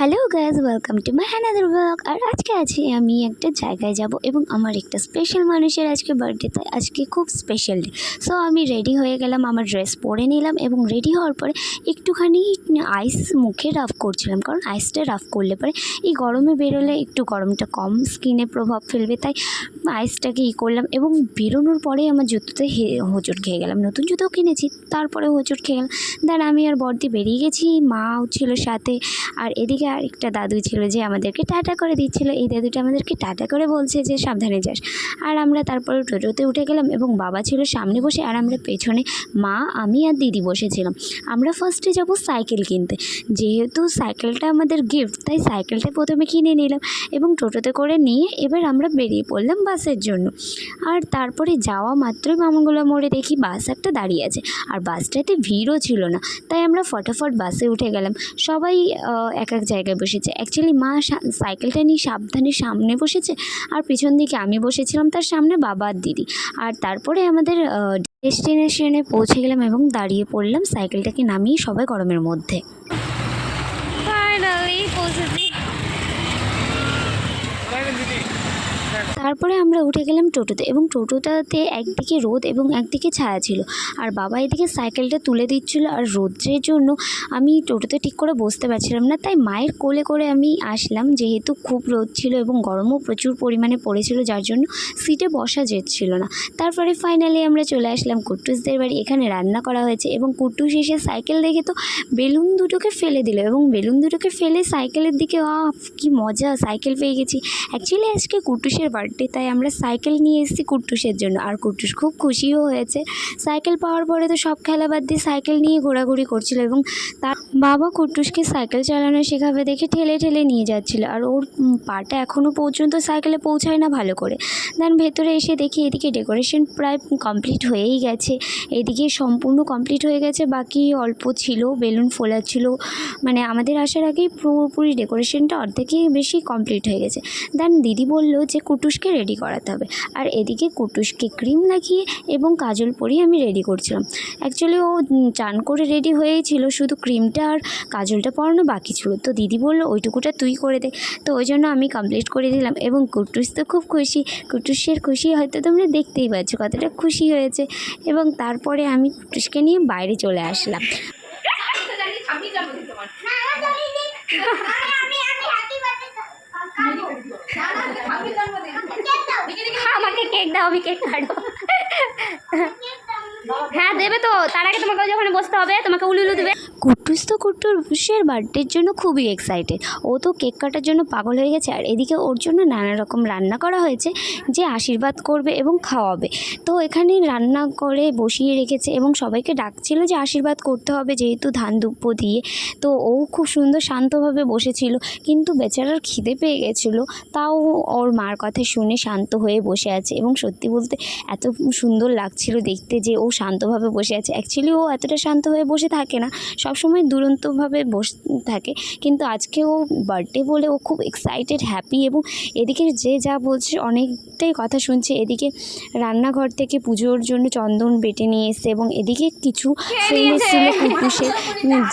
Hello guys welcome to my another blog আর আজকে আছি আমি একটা জায়গায় যাব এবং আমার একটা স্পেশাল মানুষের আজকে বার্থডে তাই আজকে খুব স্পেশাল ডে সো আমি রেডি হয়ে গেলাম, আমার ড্রেস পরে নিলাম এবং রেডি হওয়ার পরে একটুখানি আইস মুখে রাফ করছিলাম। কারণ আইসটা রাফ করলে পরে এই গরমে বেরোলে একটু গরমটা কম স্কিনে প্রভাব ফেলবে, তাই আইসটাকে ই করলাম এবং বেরোনোর পরে আমার জুতোতে হোঁচট খেয়ে গেলাম। নতুন জুতো কিনেছি, তারপরে হোঁচট খেয়ে গেলাম। দেন আমি আর বর্দি বেরিয়ে গেছি, মাও ছিল সাথে। আর এদিকে আরেকটা দাদু ছিল যে আমাদেরকে টাটা করে দিচ্ছিল। এই দাদুটা আমাদেরকে টাটা করে বলছে যে সাবধানে যাস। আর আমরা তারপরে টোটোতে উঠে গেলাম এবং বাবা ছিল সামনে বসে আর আমরা পেছনে মা, আমি আর দিদি বসেছিলাম। আমরা ফার্স্টে যাব সাইকেল কিনতে। যেহেতু সাইকেলটা আমাদের গিফট তাই সাইকেলটা প্রথমে কিনে নিলাম এবং টোটোতে করে নিয়ে এবার আমরা বেরিয়ে পড়লাম বাসের জন্য। আর তারপরে যাওয়া মাত্রই মামুগুলো মোড়ে দেখি বাস একটা দাঁড়িয়ে আছে। আর বাসটাতে ভিড়ও ছিল না, তাই আমরা ফটাফট বাসে উঠে গেলাম। সবাই এক এক জায়গায় বসেছে। অ্যাকচুয়ালি মা সাইকেলটা নিয়ে সাবধানে সামনে বসেছে আর পিছন দিকে আমি বসেছিলাম তার সামনে বাবা আর দিদি। আর তারপরে আমাদের ডেস্টিনেশনে পৌঁছে গেলাম এবং দাঁড়িয়ে পড়লাম সাইকেলটাকে নামিয়ে সবাই গরমের মধ্যে। ফাইনালি পৌঁছেছি। তারপরে আমরা উঠে গেলাম টোটোতে এবং টোটোটাতে একদিকে রোদ এবং একদিকে ছায়া ছিল। আর বাবা এদিকে সাইকেলটা তুলে দিচ্ছিল আর রোদ্রের জন্য আমি টোটোতে ঠিক করে বসতে পারছিলাম না। তাই মায়ের কোলে করে আমি আসলাম যেহেতু খুব রোদ ছিল এবং গরমও প্রচুর পরিমাণে পড়েছিল, যার জন্য সিটে বসা যাচ্ছিল না। তারপরে ফাইনালি আমরা চলে আসলাম কুট্টুসদের বাড়ি। এখানে রান্না করা হয়েছে এবং কুট্টুস এসে সাইকেল দেখে তো বেলুন দুটোকে ফেলে দিল এবং বেলুন দুটোকে ফেলে সাইকেলের দিকে, আহ, কি মজা, সাইকেল পেয়ে গেছি। অ্যাকচুয়ালি আজকে কুট্টুসের বার্থডে তাই আমরা সাইকেল নিয়ে এসেছি কুট্টুসের জন্য। আর কুট্টুস খুব খুশিও হয়েছে। সাইকেল পাওয়ার পরে তো সব খেলা বাদ দিয়ে সাইকেল নিয়ে ঘোরাঘুরি করছিল এবং তার বাবা কুট্টুসকে সাইকেল চালানো শেখাবে দেখে ঠেলে ঠেলে নিয়ে যাচ্ছিল। আর ওর পাটা এখনও পর্যন্ত সাইকেলে পৌঁছায় না ভালো করে। দেন ভেতরে এসে দেখি এদিকে ডেকোরেশন প্রায় কমপ্লিট হয়েই গেছে। এদিকে সম্পূর্ণ কমপ্লিট হয়ে গেছে, বাকি অল্প ছিল, বেলুন ফোলাচ্ছিল মানে আমাদের আসার আগেই পুরোপুরি ডেকোরেশনটা অর্ধেকই বেশি কমপ্লিট হয়ে গেছে। দেন দিদি বলল যে কুটুসকে রেডি করাতে হবে আর এদিকে কুটুসকে ক্রিম লাগিয়ে এবং কাজল পরিয়ে আমি রেডি করছিলাম অ্যাকচুয়ালি ও চান করে রেডি হয়েই ছিল শুধু ক্রিমটা আর কাজলটা পরানো বাকি ছিল তো দিদি বলল ওইটুকুটা তুই করে দে তো ওই জন্য আমি কমপ্লিট করে দিলাম এবং কুটুস তো খুব খুশি কুটুসের খুশি হয়তো তোমরা দেখতেই পাচ্ছ কতটা খুশি হয়েছে এবং তারপরে আমি কুটুসকে নিয়ে বাইরে চলে আসলাম আমাকে কেক দাও, আমি কেক কাটবো। হ্যাঁ দেবে তো। তার আগে তোমাকে যখন বসতে হবে, তোমাকে উলু উলু দেবে। কুট্টুস তো কুট্টুসের বার্থডের জন্য খুবই এক্সাইটেড ও তো কেক কাটার জন্য পাগল হয়ে গেছে আর এদিকে ওর জন্য নানা রকম রান্না করা হয়েছে যে আশীর্বাদ করবে এবং খাওয়াবে। তো এখানে রান্না করে বসিয়ে রেখেছে এবং সবাইকে ডাকছিল যে আশীর্বাদ করতে হবে যেহেতু ধান দুপ্প দিয়ে। তো ও খুব সুন্দর শান্তভাবে বসেছিল কিন্তু বেচারার খিদে পেয়ে গেছিল। তাও ওর মার কথা শুনে শান্ত হয়ে বসে আছে এবং সত্যি বলতে এত সুন্দর লাগছিল দেখতে যে ও শান্তভাবে বসে আছে। অ্যাকচুয়ালি ও এতটা শান্ত হয়ে বসে থাকে না। সবসময় দুরন্তভাবে বসে থাকে। কিন্তু আজকে ও বার্থডে বলে ও খুব এক্সাইটেড হ্যাপি এবং এদিকে যে যা বলছে অনেকটাই কথা শুনছে। এদিকে রান্নাঘর থেকে পুজোর জন্য চন্দন বেটে নিয়ে এসছে এবং এদিকে কিছু ফ্রেন্ড এসেছিল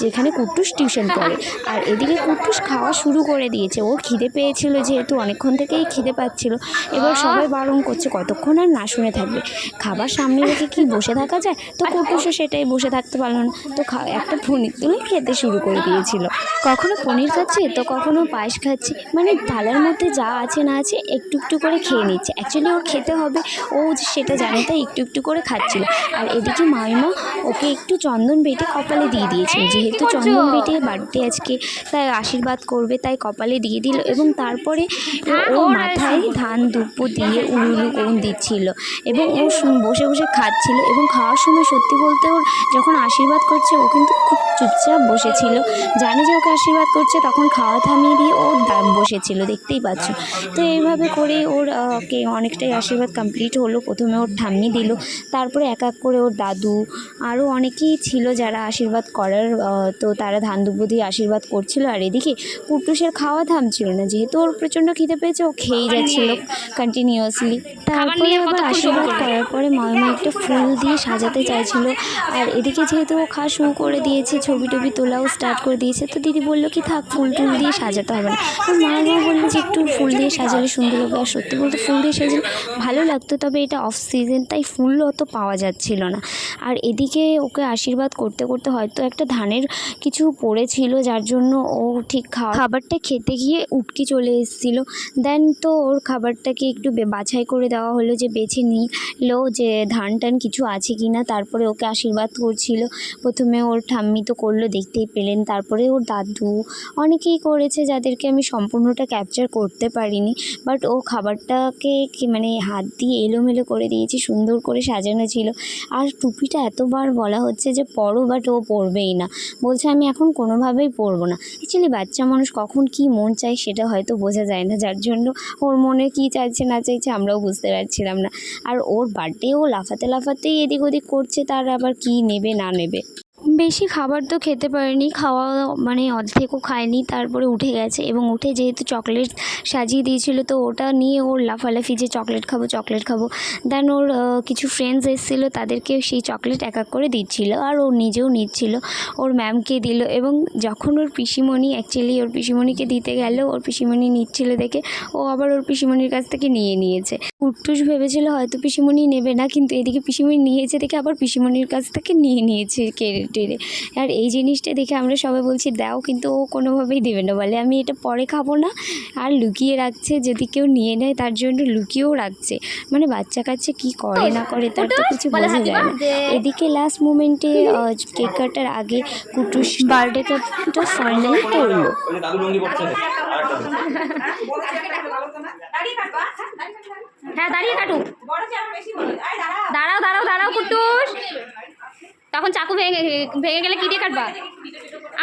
যেখানে কুট্টুস টিউশন পড়ে। আর এদিকে কুট্টুস খাওয়া শুরু করে দিয়েছে। ওর খিদে পেয়েছিল যেহেতু অনেকক্ষণ থেকেই খিদে পাচ্ছিল। এবার সবাই বারণ করছে কতক্ষণ আর না শুনে থাকবে? খাবার সামনে রেখে কি বসে থাকা যায়? তো কুট্টুসও সেটাই বসে থাকতে পারল না। তো একটা একটা পনির তুলে খেতে শুরু করে দিয়েছিল। কখনো পনির খাচ্ছে তো কখনো পায়েস খাচ্ছে। মানে থালার মধ্যে যা আছে না আছে একটু একটু করে খেয়ে নিচ্ছে। অ্যাকচুয়ালি ওর খেতে হবে ও সেটা জানে তাই একটু একটু করে খাচ্ছিল। আর এদিকে মামিমা ওকে একটু চন্দন বেটে কপালে দিয়ে দিয়েছিল। যেহেতু চন্দন বেটে বার্থডে আজকে তাই আশীর্বাদ করবে তাই কপালে দিয়ে দিল এবং তারপরে ও মাথায় ধান দুপ্প দিয়ে উলুলু কোন দিচ্ছিল এবং ও বসে বসে খাচ্ছিল এবং খাওয়ার সময় সত্যি বলতে ওর যখন আশীর্বাদ করছে ও কিন্তু খুব চুপচাপ বসেছিল। জানে যে ওকে আশীর্বাদ করছে তখন খাওয়া থামিয়ে দিয়ে ও বসেছিল দেখতেই পাচ্ছ। তো এইভাবে করে ওর কে অনেকটাই আশীর্বাদ কমপ্লিট হলো। প্রথমে ওর ঠাম্মি দিল তারপরে এক এক করে ওর দাদু আরও অনেকেই ছিল যারা আশীর্বাদ করার তো তারা ধান দুব্ব দিয়ে আশীর্বাদ করছিল। আর এদিকে কুটুসের খাওয়া থামছিল না যেহেতু ওর প্রচণ্ড খিদে পেয়েছে ও খেয়েই যাচ্ছিল কন্টিনিউয়াসলি তারপরে আবার আশীর্বাদ করার পরে মামা একটা ফুল দিয়ে সাজাতে চাইছিল। আর এদিকে যেহেতু ও খাওয়া শুরু করে দিয়েছে ছবি টবি তোলাও স্টার্ট করে দিয়েছে। তো দিদি বলল কি, থাক ফুল টুল দিয়ে সাজাতে হবে না। তো মায়ের মা বলল যে, একটু ফুল দিয়ে সাজালে সুন্দর হবে। আর সত্যি বলতে ফুল দিয়ে সাজালে ভালো লাগতো, তবে এটা অফ সিজন তাই ফুল অত পাওয়া যাচ্ছিল না। আর এদিকে ওকে আশীর্বাদ করতে করতে হয়তো একটা ধানের কিছু পড়েছিল, যার জন্য ও ঠিক খাওয়া খাবারটা খেতে গিয়ে উটকি চলে এসেছিল। দেন তো ওর খাবারটাকে একটু বাছাই করে দেওয়া হলো যে, বেছে নিলো যে ধান টান কিছু আছে কি না তারপরে ওকে আশীর্বাদ করছিল। প্রথমে ওর ঠাম্মি তো করল, দেখতেই পেলেন। তারপরে ওর দাদু, অনেকেই করেছে যাদেরকে আমি সম্পূর্ণটা ক্যাপচার করতে পারিনি বাট ও খাবারটাকে মানে হাত দিয়ে এলোমেলো করে দিয়েছি, সুন্দর করে সাজানো ছিল। আর টুপিটা এতবার বলা হচ্ছে যে পরো বাট ও পরবেই না। বলছে, আমি এখন কোনোভাবেই পরবো না। অ্যাকচুয়ালি বাচ্চা মানুষ কখন কি মন চায় সেটা হয়তো বোঝা যায় না, যার জন্য ওর মনে কি চাইছে না চাইছে আমরাও বুঝতে পারছিলাম না। আর ওর বার্থডে ও লাফাতে, লাফাতেই এদিক ওদিক করছে, তার আবার কি নেবে, না নেবে? বেশি খাবার তো খেতে পারেনি, খাওয়া মানে অর্ধেকও খায়নি তারপরে উঠে গেছে এবং উঠে যেহেতু চকলেট সাজিয়ে দিয়েছিল, তো ওটা নিয়ে ওর লাফালাফি যে চকলেট খাব চকলেট খাব। দেন ওর কিছু ফ্রেন্ডস এসেছিল তাদেরকে সেই চকলেট এক এক করে দিচ্ছিল আর ও নিজেও নিচ্ছিল। ওর ম্যামকে দিল এবং যখন ওর পিসিমণি অ্যাকচুয়ালি ওর পিসিমণিকে দিতে গেল, ওর পিসিমণি নিচ্ছিল দেখে, ও আবার ওর পিসিমণির কাছ থেকে নিয়ে নিয়েছে। কুট্টুস ভেবেছিল হয়তো পিসিমণি নেবে না, কিন্তু এদিকে পিসিমণি নিয়েছে দেখে আবার পিসিমণির কাছ থেকে নিয়ে নিয়েছে কেড়ে টেড়ে আর এই জিনিসটা দেখে আমরা সবাই বলছি দাও কিন্তু ও কোনোভাবেই দেবে না বলে আমি এটা পরে খাব না আর লুকিয়ে রাখছে যদি কেউ নিয়ে নেয় তার জন্য লুকিয়েও রাখছে মানে বাচ্চা কাচ্চা কী করে না করে তার তো কিছু বলে বোঝা যায় না এদিকে লাস্ট মোমেন্টে কেক কাটার আগে কুটুস বার্থডে কেকটা ফাইনালি করল। হ্যাঁ দাঁড়িয়ে কাটুক দাঁড়াও দাঁড়াও দাঁড়াও কুটুস তখন চাকু ভেঙে ভেঙে গেলে কি দিয়ে কাটবা?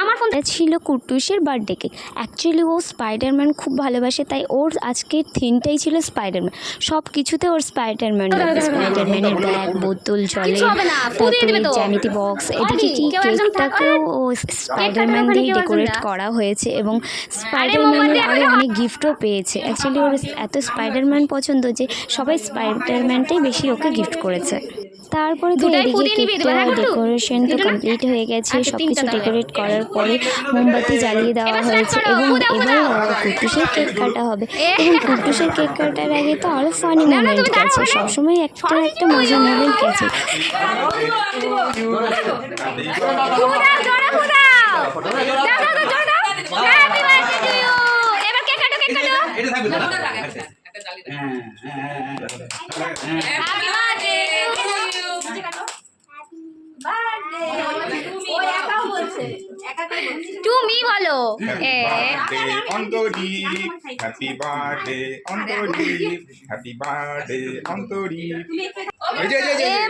আমার ফোন ছিল কুটুসের বার্থডে কেক অ্যাকচুয়ালি ও স্পাইডারম্যান খুব ভালোবাসে তাই ওর আজকের থিমটাই ছিল স্পাইডারম্যান সব কিছুতে ওর স্পাইডারম্যান স্পাইডারম্যানের ব্যাগ বোতল জলে তারপরে জ্যামিতি বক্স এদিকে কি কেকটাকেও ও স্পাইডারম্যান দিয়ে ডেকোরেট করা হয়েছে এবং স্পাইডারম্যান আরও অনেক গিফটও পেয়েছে। অ্যাকচুয়ালি ওর এত স্পাইডারম্যান পছন্দ যে সবাই স্পাইডারম্যানটাই বেশি ওকে গিফট করেছে। তারপরে তো দুটাই এদিকে কেকটা হ্যাঁ, ডেকোরেশন তো কমপ্লিট হয়ে গেছে সব কিছু ডেকোরেট করার পরে মোমবাতি জ্বালিয়ে দেওয়া হয়েছে এবং এবার। কুটুসের কেক কাটা হবে। এবং কুটুসের কেক কাটার আগে তো আরও ফানি মোমেন্ট গেছে সবসময় একটা একটা মজার মোমেন্ট গেছে ফুদাও জোরে হ্যাপি বার্থডে। হ্যাঁ, হ্যাঁ, হ্যাঁ, হ্যাঁ। হ্যাপি বার্থডে তুমি বলো। এ।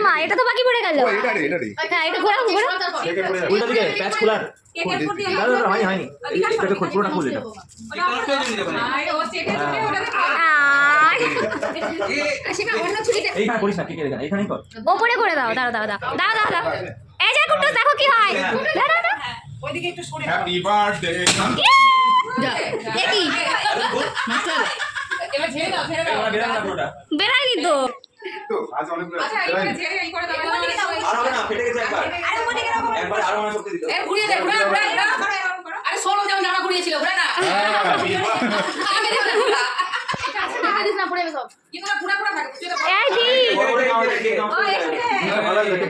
মা এটা তো বাকি পড়ে গেল। ও, এটা রে, এটা রে। হ্যাঁ এটা ঘোরাও ঘোরাও উল্টা দিকে প্যাচ খোলার দাদা দাদা হয়নি হয়নি। এটাকে খোল। পুরোটা খুল এটা। ওপরে করে দাও দাও দাও দাও দাও দাও দাও এই যে কুট্টু দেখো কি হয়। দাও দাও দাও Happy birthday, এ কি? বেরাইনি তো। তো, আজ অনেকগুলো আছে। আর সোলো যেমন জামা ঘুরিয়েছিল ঘুরে না।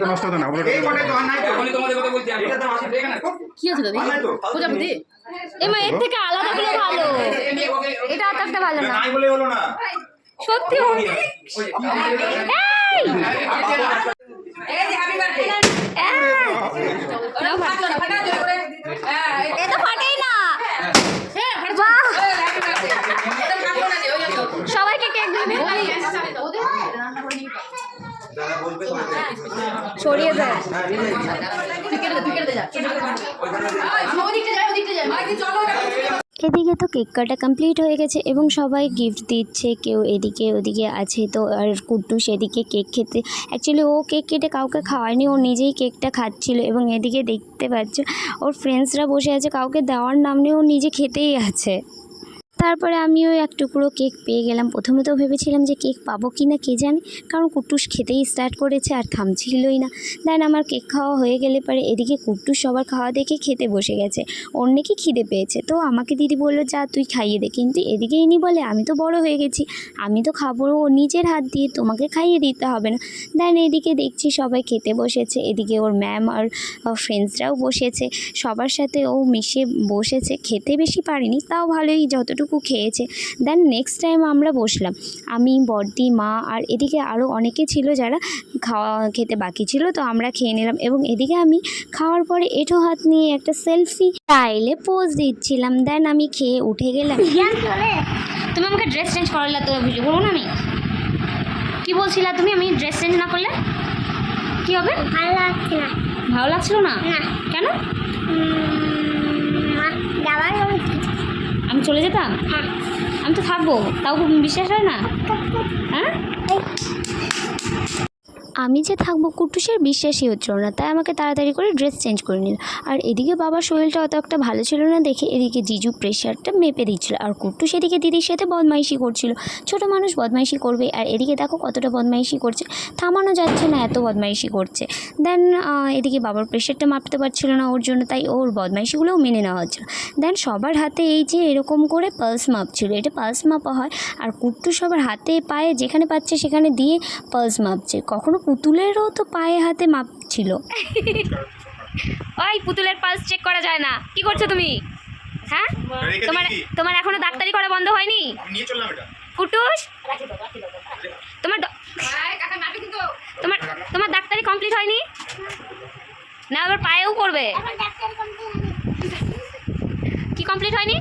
নষ্ট হয়ে হতো না, এই তো নাই তো। তোমাদের কথা বলছি কি দাদি তো। প্রজাপতি এর থেকে আলাদা গুলো ভালো এটা অত ভালো না নাই বলে হলো না সত্যি এই এই যে হ্যাপি বার্থডে করে হ্যাঁ ফাটেই না হ্যাঁ ফাটা বাহ হ্যাপি বার্থডে এটা কাটবো না যে ওই জন্য সবাইকে কেক দিবি দাদা বলবে তো সরিয়ে দাও হ্যাঁ নিয়ে যাই। তুই কেটে দে তুই কেটে দে যা ওইখানে দে। ওই দিকটা যায় ওই দিকটা যায় এদিকে তো কেক কাটা কমপ্লিট হয়ে গেছে এবং সবাই গিফট দিচ্ছে কেউ এদিকে ওদিকে আছে তো আর কুট্টুস সেদিকে কেক খেতে অ্যাকচুয়ালি ও কেক কেটে কাউকে খাওয়ায়নি ও নিজেই কেকটা খাচ্ছিল এবং এদিকে দেখতে পাচ্ছ ওর ফ্রেন্ডসরা বসে আছে কাউকে দেওয়ার নাম নিয়ে ও নিজে খেতেই আছে তারপরে আমিও এক টুকরো কেক পেয়ে গেলাম। প্রথমে তো ভেবেছিলাম যে কেক পাবো কি না কে জানে, কারণ কুট্টুস খেতেই স্টার্ট করেছে আর থামছিলই না। দেন আমার কেক খাওয়া হয়ে গেলে পরে এদিকে কুট্টুস সবার খাওয়া দেখে খেতে বসে গেছে। নাকি খিদে পেয়েছে। তো আমাকে দিদি বলল, যা, তুই খাইয়ে দে। কিন্তু এদিকে ইনি বলে, আমি তো বড় হয়ে গেছি। আমি তো খাব ও নিজের হাত দিয়ে, তোমাকে খাইয়ে দিতে হবে না। দেন এদিকে দেখছি সবাই খেতে বসেছে। এদিকে ওর ম্যাম আর ফ্রেন্ডসরাও বসেছে। সবার সাথে ও মিশে বসেছে। খেতে বেশি পারিনি, তাও ভালোই। যতটুকু খেয়েছে। দেন নেক্সট টাইম আমরা বসলাম। আমি বর্দি মা আর এদিকে আরও অনেকে ছিল যারা খাওয়া খেতে বাকি ছিল তো আমরা খেয়ে নিলাম এবং এদিকে আমি খাওয়ার পরে এঁঠো হাত নিয়ে একটা সেলফি স্টাইলে পোজ দিচ্ছিলাম। দেন আমি খেয়ে উঠে গেলাম। তুমি আমাকে ড্রেস চেঞ্জ করালে তো ভিডিও করব না আমি? কি বলছিলা তুমি? আমি ড্রেস চেঞ্জ না করলে? কি হবে? ভালো লাগছে না। ভালো লাগছিল না? না। কেন? চলে যেতাম? হ্যাঁ। আমি তো থাকব তাও বিশ্বাস হয় না? হ্যাঁ? আমি যে থাকব কুটুসের বিশ্বাসই হচ্ছিল না। তাই আমাকে তাড়াতাড়ি করে ড্রেস চেঞ্জ করে নিল। আর এদিকে বাবার শরীরটা অত একটা ভালো ছিল না দেখে এদিকে জিজু প্রেশারটা মেপে দিচ্ছিল। আর কুটুস এদিকে দিদির সাথে বদমাইশি করছিল। ছোট মানুষ বদমাইশি করবে আর এদিকে দেখো কতটা বদমাইশি করছে। থামানো যাচ্ছে না, এত বদমাইশি করছে। দেন এদিকে বাবার প্রেশারটা মাপতে পারছিল না ওর জন্য, তাই ওর বদমাইশিগুলোও মেনে নেওয়া হচ্ছিল। দেন সবার হাতে এই যে এরকম করে পালস মাপছিল এটা পালস মাপা হয়। আর কুট্টু সবার হাতে পায়ে যেখানে পাচ্ছে সেখানে দিয়ে পালস মাপছে কখনো পুতুলেরও তো পায়ে হাতে মাপ ছিল। ওই পুতুলের পালস চেক করা যায় না। কি করছ তুমি? হ্যাঁ? তোমার তোমার এখনও ডাক্তারি করা বন্ধ হয়নি? কুটুস? তোমার তোমার তোমার ডাক্তারি কমপ্লিট হয়নি? না এবার পায়েও করবে কি কমপ্লিট হয়নি?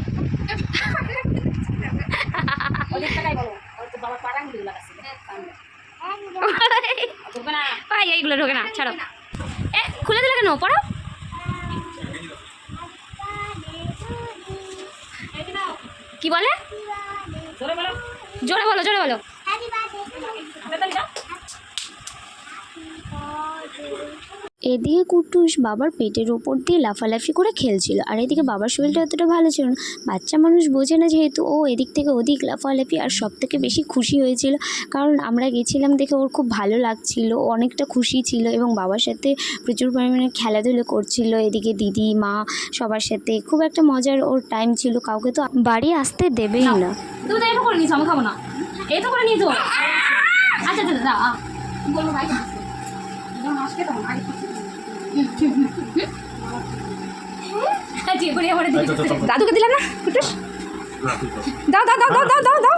পাই এইগুলো ঢোকে না ছাড়ো। এ খুলে দিলে কেন? পড়ো। কি বলে? জোরে বলো। জোরে বলো এদিকে কুটুস বাবার পেটের ওপর দিয়ে লাফালাফি করে খেলছিল। আর এদিকে বাবার শরীরটা অতটা ভালো ছিল না। বাচ্চা মানুষ বোঝে না যেহেতু ও এদিক থেকে ওদিক লাফালাফি আর সব থেকে বেশি খুশি হয়েছিল। কারণ আমরা গেছিলাম দেখে ওর খুব ভালো লাগছিল অনেকটা খুশি ছিল এবং বাবার সাথে প্রচুর পরিমাণে খেলাধুলো করছিল। এদিকে দিদি, মা সবার সাথে খুব একটা মজার ওর টাইম ছিল, কাউকে তো বাড়ি আসতে দেবেই না। তো তো আচ্ছা আচ্ছা দাও আও। বলব ভাই আবার দিয়ে দিতে। দাদুকে দিলাম না দাও দাও দাও দাও দাও দাও।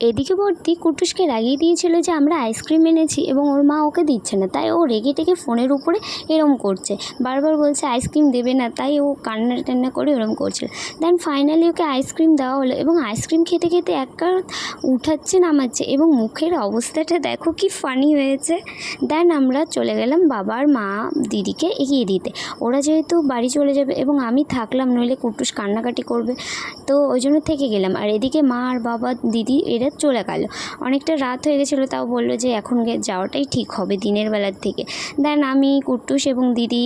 এদিকে ভর্তি কুটুসকে রাগিয়ে দিয়েছিল যে আমরা আইসক্রিম এনেছি এবং ওর মা ওকে দিচ্ছে না। তাই ও রেগে টেগে ফোনের উপরে এরম করছে। বারবার বলছে, আইসক্রিম দেবে না। তাই ও কান্না টান্না করে এরম করছিল। দেন ফাইনালি ওকে আইসক্রিম দেওয়া হলো এবং আইসক্রিম খেতে খেতে এক কাপ উঠাচ্ছে, নামাচ্ছে এবং মুখের অবস্থাটা দেখো কি ফানি হয়েছে। দেন আমরা চলে গেলাম বাবার মা দিদিকে এগিয়ে দিতে। ওরা যেহেতু বাড়ি চলে যাবে এবং আমি থাকলাম, নইলে কুটুস কান্নাকাটি করবে। তো ওই জন্য থেকে গেলাম। আর এদিকে মা আর বাবা দিদি এরা চলে গেল। অনেকটা রাত হয়ে গেছিল, তাও বলল যে এখন যাওয়াটাই ঠিক হবে দিনের বেলার থেকে দেন আমি কুট্টুস এবং দিদি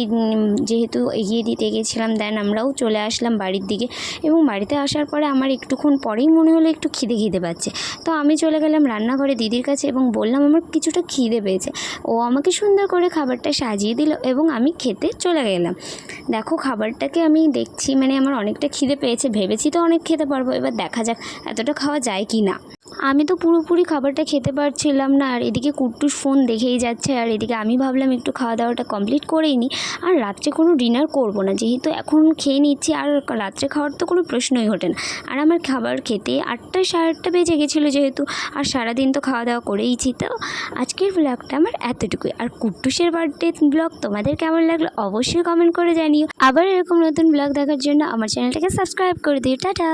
যেহেতু এগিয়ে দিতে গেছিলাম, দেন আমরাও চলে আসলাম বাড়ির দিকে। এবং বাড়িতে আসার পরে আমার একটুক্ষণ পরেই মনে হলো একটু খিদে খিদে পাচ্ছে। তো আমি চলে গেলাম রান্নাঘরে দিদির কাছে এবং বললাম, আমার কিছুটা খিদে পেয়েছে। ও আমাকে সুন্দর করে খাবারটা সাজিয়ে দিল এবং আমি খেতে চলে গেলাম। দেখো খাবারটাকে আমি দেখছি মানে আমার অনেকটা খিদে পেয়েছে, ভেবেছি তো অনেক খেতে পারব, এবার দেখা যাক এতটা খাওয়া যায় কি না আমি তো পুরোপুরি খাবারটা খেতে পারছিলাম না, আর এদিকে কুট্টুস ফোন দেখেই যাচ্ছে, আর এদিকে আমি ভাবলাম একটু খাওয়া দাওয়াটা কমপ্লিট করেই নিই আর রাত্রে কোনো ডিনার করব না, যেহেতু এখন খেয়ে নিচ্ছি, আর রাত্রে খাওয়ার তো কোনো প্রশ্নই ওঠে না। আর আমার খাবার খেতে আটটা সাড়ে আটটা বেজে গেছিল যেহেতু, আর সারাদিন তো খাওয়া দাওয়া করেইছি তো। আজকের ব্লগটা আমার এতটুকুই। আর কুট্টুসের বার্থডে ব্লগ তোমাদের কেমন লাগল অবশ্যই কমেন্ট করে জানিও। আবার এরকম নতুন ব্লগ দেখার জন্য আমার চ্যানেলটাকে সাবস্ক্রাইব করে দিও। টাটা!